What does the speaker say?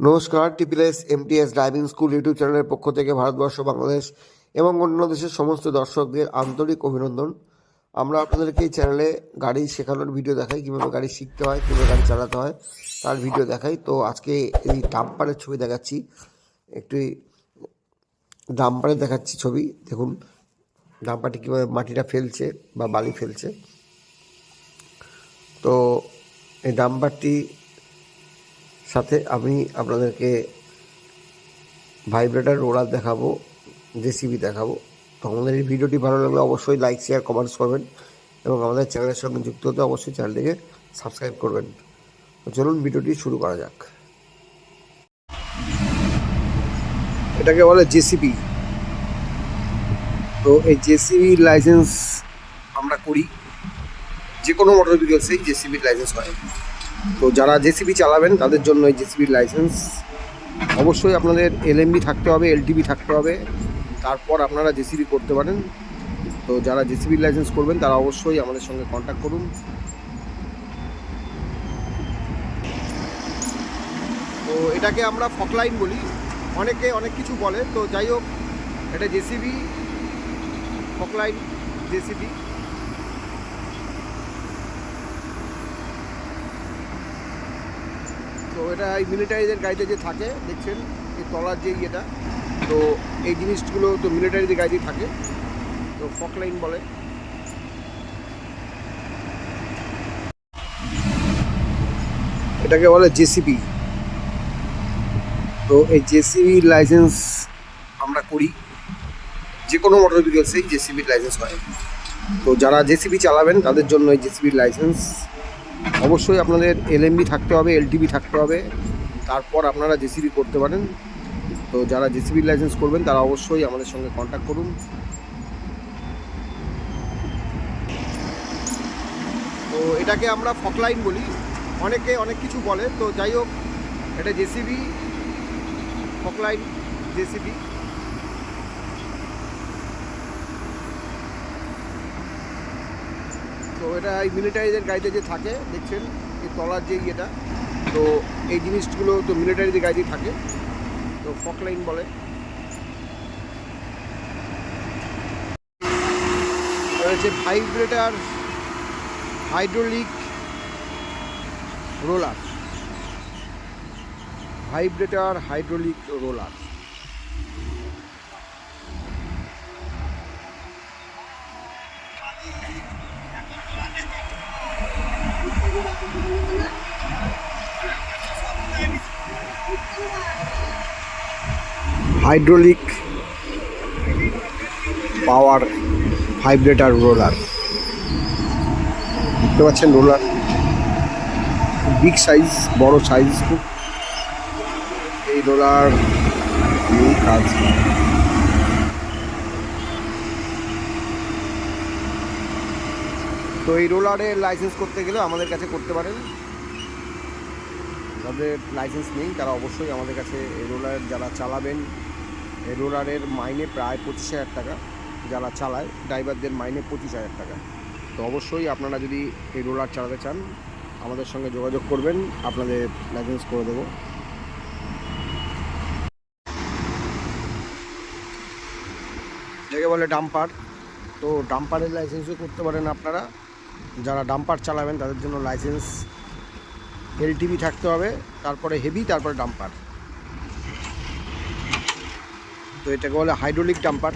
নমস্কার TPS MTS driving school YouTube চ্যানেলের পক্ষ থেকে ভারতবর্ষ, বাংলাদেশ এবং অন্য দেশের সমস্ত দর্শকদের আন্তরিক অভিনন্দন। আমরা আপনাদেরকে এই চ্যানেলে গাড়ি শেখানোর ভিডিও দেখাই, কীভাবে গাড়ি শিখতে হয়, কীভাবে গাড়ি চালাতে হয়, তার ভিডিও দেখাই। তো আজকে এই ডাম্পারের ছবি দেখাচ্ছি, একটু ডাম্পারে দেখাচ্ছি ছবি। দেখুন, ডাম্পারটি কীভাবে মাটিটা ফেলছে বা বালি ফেলছে। তো এই ডাম্পারটি সাথে আমি আপনাদেরকে ভাইব্রেটার রোলার দেখাবো, জেসিবি দেখাবো। তো আমাদের এই ভিডিওটি ভালো লাগলে অবশ্যই লাইক, শেয়ার, কমেন্টস করবেন এবং আমাদের চ্যানেলের সঙ্গে যুক্ত হতে অবশ্যই চ্যানেলটিকে সাবস্ক্রাইব করবেন। তো চলুন ভিডিওটি শুরু করা যাক। এটাকে বলে জেসিবি। তো এই জেসিবি লাইসেন্স আমরা করি। যে কোনো মোটর ভেহিকলসেই জেসিবির লাইসেন্স হয়। তো যারা জেসিবি চালাবেন, তাদের জন্য এই জেসিবির লাইসেন্স অবশ্যই আপনাদের এলএমবি থাকতে হবে এলটিবি থাকতে হবে। তারপর আপনারা জেসিবি করতে পারেন। তো যারা জেসিবির লাইসেন্স করবেন, তারা অবশ্যই আমাদের সঙ্গে কন্ট্যাক্ট করুন। তো এটাকে আমরা ফকলাইন বলি। অনেকে অনেক কিছু বলে। তো যাই হোক, এটা জেসিবি ফকলাইন জেসিবি। তো এটা এই মিলিটারিদের গাড়িতে যে থাকে, দেখছেন, এই তলার যে ইয়েটা, তো এই জিনিসগুলো তো মিলিটারিদের গাড়িতে থাকে, তো ফকলাইন বলে। এটাকে বলে জেসিবি তো এই জেসিবি লাইসেন্স আমরা করি যে কোনো মোটর ভেহিকলসেই জেসিবির লাইসেন্স হয়। তো যারা জেসিবি চালাবেন, তাদের জন্য এই জেসিবির লাইসেন্স অবশ্যই আপনাদের এলএমবি থাকতে হবে এলটিবি থাকতে হবে। তারপর আপনারা জেসিবি করতে পারেন। তো যারা জেসিবির লাইসেন্স করবেন, তারা অবশ্যই আমাদের সঙ্গে কন্ট্যাক্ট করুন। তো এটাকে আমরা ফকলাইন বলি। অনেকে অনেক কিছু বলে। তো যাই হোক, এটা জেসিবি ফকলাইন জেসিবি তো এটা এই মিলিটারিদের গাড়িতে যে থাকে, দেখছেন, এই তলার যে ইয়েটা, তো এই জিনিসগুলো তো মিলিটারিদের গাড়িতে থাকে, তো ফকলাইন বলে। হচ্ছে vibrator hydraulic roller vibrator hydraulic roller hydraulic power vibrator roller. দেখতে পাচ্ছেন রোলার? বিগ সাইজ, বড় সাইজ খুব। এই রোলার কাজ। তো এই রোলারের লাইসেন্স করতে গেলে আমাদের কাছে করতে পারেন। যাদের লাইসেন্স নেই, তারা অবশ্যই আমাদের কাছে এই রোলার যারা চালাবেন, এই রোলারের মাইনে প্রায় পঁচিশ হাজার টাকা। যারা চালায়, ড্রাইভারদের মাইনে পঁচিশ হাজার টাকা। তো অবশ্যই আপনারা যদি এই রোলার চালাতে চান, আমাদের সঙ্গে যোগাযোগ করবেন, আপনাদের লাইসেন্স করে দেবো। যাকে বলে ডাম্পার, তো ডাম্পারের লাইসেন্সও করতে পারেন আপনারা। যারা ডাম্পার চালাবেন, তাদের জন্য লাইসেন্স, এলটিভি থাকতে হবে, তারপরে হেভি, তারপরে ডাম্পার। তো এটাকে বলে হাইড্রোলিক ডাম্পার।